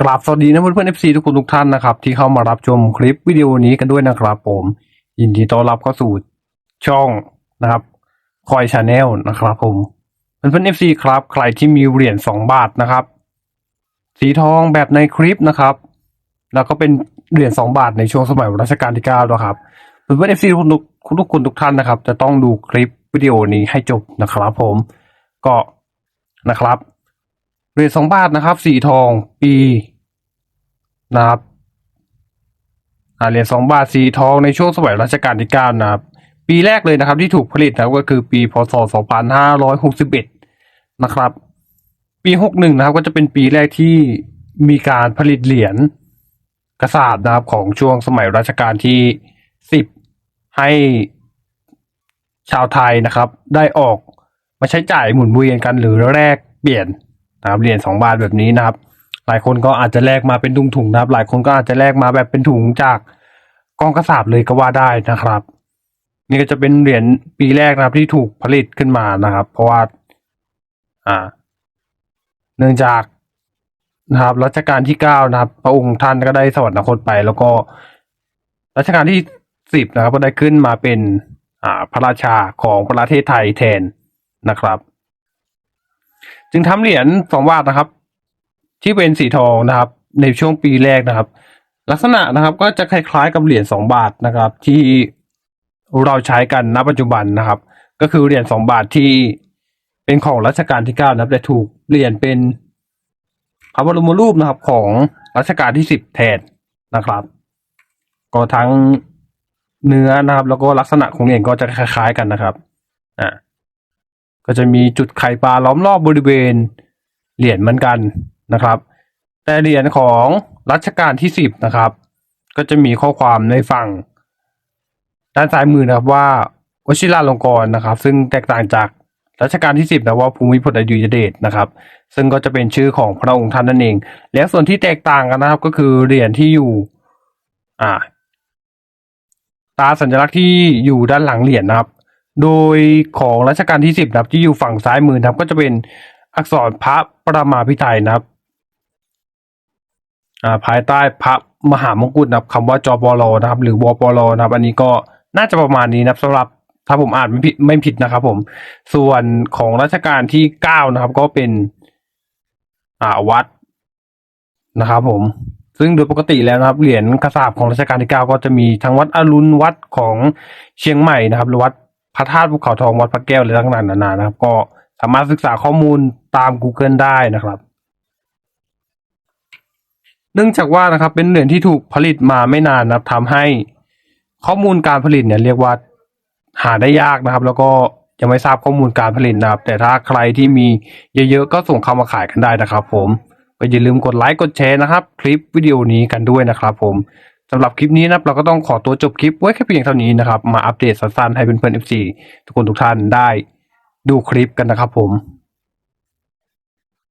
กราบสวัสดีนะเพื่อนๆ FC ทุกคนทุกท่านนะครับ ที่เข้ามารับชมคลิปวิดีโอนี้กันด้วยนะครับผม ยินดีต้อนรับเข้าสู่ช่องนะครับคอยชาแนลนะครับผมเพื่อนๆ FC ครับ ใครที่มีเหรียญสองบาทนะครับ สีทองแบบในคลิปนะครับ แล้วก็เป็นเหรียญสองบาทในช่วงสมัยรัชกาลที่เก้านะครับเพื่อนๆ FC ทุกทุกทุกคนทุกท่านนะครับ จะต้องดูคลิปวิดีโอนี้ให้จบนะครับ ผมก็นะครับ รียญสองบาทนะครับ สีทองปีนะครับเหรียญสองบาทสีทองในช่วงสมัยรัชกาลที่เก้านะครับ ปีแรกเลยนะครับที่ถูกผลิตนะครับก็คือปีพศสองพันห้าร้อยหกสิบเอ็ดนะครับ ปีหกหนึ่งนะครับก็จะเป็นปีแรกที่มีการผลิตเหรียญกระสาบนะครับของช่วงสมัยรัชกาลที่สิบให้ชาวไทยนะครับ ได้ออกมาใช้จ่ายหมุนเวียนกันหรือแลกเปลี่ยน นะครับเหรียญสองบาทแบบนี้นะครับ หลายคนก็อาจจะแลกมาเป็นถุงถุงนะครับ หลายคนก็อาจจะแลกมาแบบเป็นถุงจากกองกระสาบเลยก็ว่าได้นะครับ นี่ก็จะเป็นเหรียญปีแรกนะครับที่ถูกผลิตขึ้นมานะครับ เพราะว่าอ่า เนื่องจากนะครับรัชกาลที่เก้านะครับ พระองค์ท่านก็ได้สวรรคตไป แล้วก็รัชกาลที่สิบนะครับ ก็ได้ขึ้นมาเป็น อ่า พระราชาของประเทศไทยแทนนะครับ จึงทำเหรียญสองบาทนะครับ ที่เป็นสีทองนะครับ ในช่วงปีแรกนะครับ ลักษณะนะครับก็จะคล้ายๆกับเหรียญสองบาทนะครับ ที่เราใช้กันณปัจจุบันนะครับ ก็คือเหรียญสองบาทที่เป็นของรัชกาลที่เก้านะครับแต่ถูกเปลี่ยนเป็นพระบรมรูปนะครับของรัชกาลที่สิบแทนนะครับ ก็ทั้งเนื้อนะครับ แล้วก็ลักษณะของเหรียญก็จะคล้ายๆกันนะครับอ่า ก็จะมีจุดไข่ปลาล้อมรอบบริเวณเหรียญเหมือนกันนะครับ แต่เหรียญของรัชกาลที่สิบนะครับ ก็จะมีข้อความในฝั่ง ด้านซ้ายมือนะครับว่าวชิราลงกรณ์นะครับ ซึ่งแตกต่างจากรัชกาลที่สิบนะว่าภูมิพลอดุลยเดชนะครับ ซึ่งก็จะเป็นชื่อของพระองค์ท่านนั่นเอง แล้วส่วนที่แตกต่างกันนะครับ ก็คือเหรียญที่อยู่ อ่าตาสัญลักษณ์ที่อยู่ด้านหลังเหรียญนะครับ โดยของรัชกาลที่สิบนะครับที่อยู่ฝั่งซ้ายมือนะครับ ก็จะเป็นอักษรพระประมาพิไทยนะครับาภายใต้พระมหามงกุฎนะครับคำว่าจปรนะครับ หรือวปรนะครับ อันนี้ก็น่าจะประมาณนี้นะครับสำหรับถ้าผมอ่านไม่ผิดไม่ผิดนะครับผม ส่วนของรัชกาลที่เก้านะครับ ก็เป็นอ่าวัดนะครับผม ซึ่งโดยปกติแล้วนะครับ เหรียญกระสาบของรัชกาลที่เก้าก็จะมีทั้งวัดอรุณวัดของเชียงใหม่นะครับหรือวัด ระธาตุภูเขาทองวัดพระแก้วอะไรต่างๆนานานะครับ ก็สามารถศึกษาข้อมูลตาม Google ได้นะครับ เนื่องจากว่านะครับเป็นเหรียญที่ถูกผลิตมาไม่นานนะครับทำให้ข้อมูลการผลิตเนี่ยเรียกว่าหาได้ยากนะครับ แล้วก็ยังไม่ทราบข้อมูลการผลิตนะครับ แต่ถ้าใครที่มีเยอะๆก็ส่งเข้ามาขายกันได้นะครับ ผมก็อย่าลืมกดไลค์กดแชร์นะครับ คลิปวิดีโอนี้กันด้วยนะครับ ผม สำหรับคลิปนี้นะครับเราก็ต้องขอตัวจบคลิปไว้แค่เพียงเท่านี้นะครับ มาอัปเดตสั้นๆให้เพื่อนๆ FC ทุกคนทุกท่านได้ดูคลิปกันนะครับผม